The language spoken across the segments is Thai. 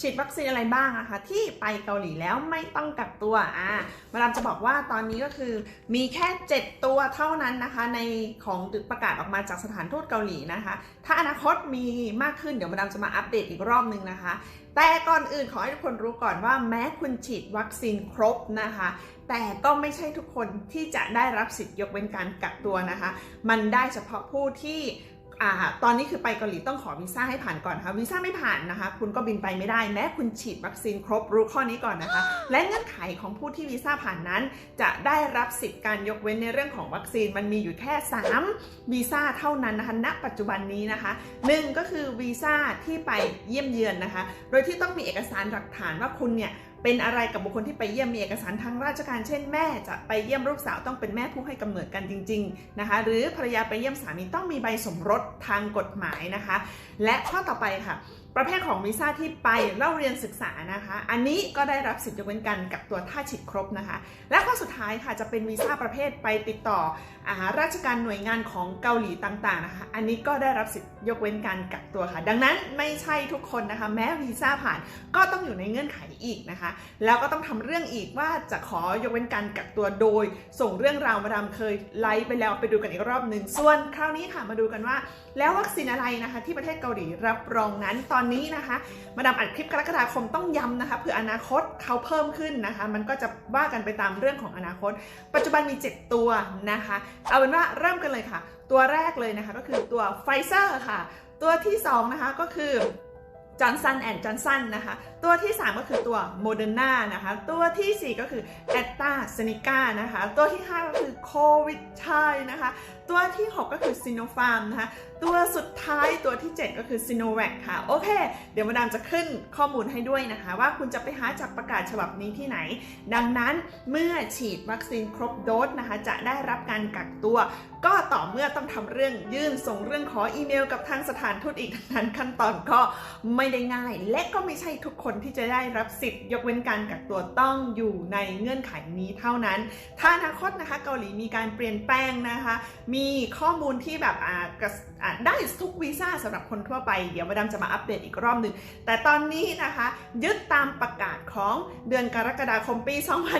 ฉีดวัคซีนอะไรบ้างอะคะที่ไปเกาหลีแล้วไม่ต้องกักตัวอ่ามาดามจะบอกว่าตอนนี้ก็คือมีแค่ 7 ตัวเท่านั้นนะคะในของประกาศออกมาจากสถานทูตเกาหลีนะคะ ถ้าอนาคตมีมากขึ้นเดี๋ยวมาดามจะมาอัปเดตอีกรอบนึงนะคะ แต่ก่อนอื่นขอให้ทุกคนรู้ก่อนว่าแม้คุณฉีดวัคซีนครบนะคะแต่ก็ไม่ใช่ทุกคนที่จะได้รับสิทธิ์ยกเว้นการกักตัวนะคะ มันได้เฉพาะผู้ที่ อ่าตอนนี้คือไปเกาหลีต้องขอวีซ่าให้ผ่านก่อนค่ะวีซ่าไม่ผ่านนะคะ คุณก็บินไปไม่ได้แม้คุณฉีดวัคซีนครบรู้ข้อนี้ก่อนนะคะ และเงื่อนไขของผู้ที่วีซ่าผ่านนั้น จะได้รับสิทธิ์การยกเว้นในเรื่องของวัคซีนมันมีอยู่แค่3วีซ่าเท่านั้นนะคะณปัจจุบันนี้นะคะหนึ่งก็คือวีซ่าที่ไปเยี่ยมเยือนนะคะ โดยที่ต้องมีเอกสารหลักฐานว่าคุณเนี่ย เป็นอะไรกับบุคคลที่ไปเยี่ยมมีเอกสารทางราชการ เช่นแม่จะไปเยี่ยมลูกสาวต้องเป็นแม่ผู้ให้กำเนิดกันจริงๆนะคะหรือภรรยาไปเยี่ยมสามีต้องมีใบสมรสทางกฎหมายนะคะ และข้อต่อไปค่ะ ประเภทของวีซ่าที่ไปเล่าเรียนศึกษานะคะ อันนี้ก็ได้รับสิทธิ์ยกเว้นกันกับตัวท่าฉีดครบนะคะ และข้อสุดท้ายค่ะจะเป็นวีซ่าประเภทไปติดต่ออาราชการหน่วยงานของเกาหลีต่างๆนะคะอันนี้ก็ได้รับสิทธิ์ยกเว้นการกักตัวค่ะ ดังนั้นไม่ใช่ทุกคนนะคะ แม้วีซ่าผ่านก็ต้องอยู่ในเงื่อนไขอีกนะคะแล้วก็ต้องทำเรื่องอีกว่าจะขอยกเว้นการกักตัวโดย ส่งเรื่องราวมาดามเคยไลฟ์ไปแล้วไปดูกันอีกรอบหนึ่งส่วนคราวนี้ค่ะมาดูกันว่า แล้ววัคซีนอะไรนะคะ ที่ประเทศเกาหลีรับรองนั้นตอนนี้นะคะ มาดามอัดคลิปกรกฎาคมต้องย้ำนะคะเผื่ออนาคตเขาเพิ่มขึ้นนะคะ มันก็จะว่ากันไปตามเรื่องของอนาคต ปัจจุบันมี 7 ตัวนะคะ เอาเป็นว่าเริ่มกันเลยค่ะ ตัวแรกเลยนะคะก็คือตัวไฟเซอร์ค่ะ ตัวที่ 2 นะคะก็คือ จอร์นสันแอนด์จอร์นสันนะคะ ตัวที่ 3 ก็คือตัวโมเดอร์นานะคะ ตัวทีสี่4 ก็คือแอตตาเซนิก้านะคะ ตัวที่ 5 ก็คือโควิดไทนะคะ ตัวที่ 6 ก็คือซีโนฟาร์มนะคะ ตัวสุดท้ายตัวที่ 7 ก็คือซีโนแวคค่ะ โอเค เดี๋ยวมาดามจะขึ้นข้อมูลให้ด้วยนะคะ ว่าคุณจะไปหาจากประกาศฉบับนี้ที่ไหน ดังนั้นเมื่อฉีดวัคซีนครบโดสนะคะ จะได้รับการกักตัว ก็ต่อเมื่อต้องทำเรื่องยื่นส่งเรื่องขออีเมลกับทางสถานทูตอีกดังนั้นขั้นตอนก็ไม่ได้ง่าย และก็ไม่ใช่ทุกคนที่จะได้รับสิทธิ์ยกเว้นการกักตัวต้องอยู่ในเงื่อนไขนี้เท่านั้น ถ้าอนาคตนะคะเกาหลีมีการเปลี่ยนแปลงนะคะ มีข้อมูลที่แบบอ่าได้ทุกวีซ่าสำหรับคนทั่วไปเดี๋ยวมาดามจะมาอัปเดตอีกรอบหนึ่งแต่ตอนนี้นะคะ ยึดตามประกาศของเดือนกรกฎาคมปี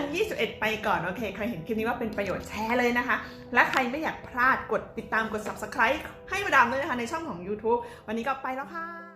2021 ไปก่อนโอเคใครเห็นคลิปนี้ว่าเป็นประโยชน์แชร์เลยนะคะ และใครไม่อยากพลาดกดติดตามกด subscribe ให้มาดามด้วยนะคะในช่องของ YouTube วันนี้ก็ไปแล้วค่ะ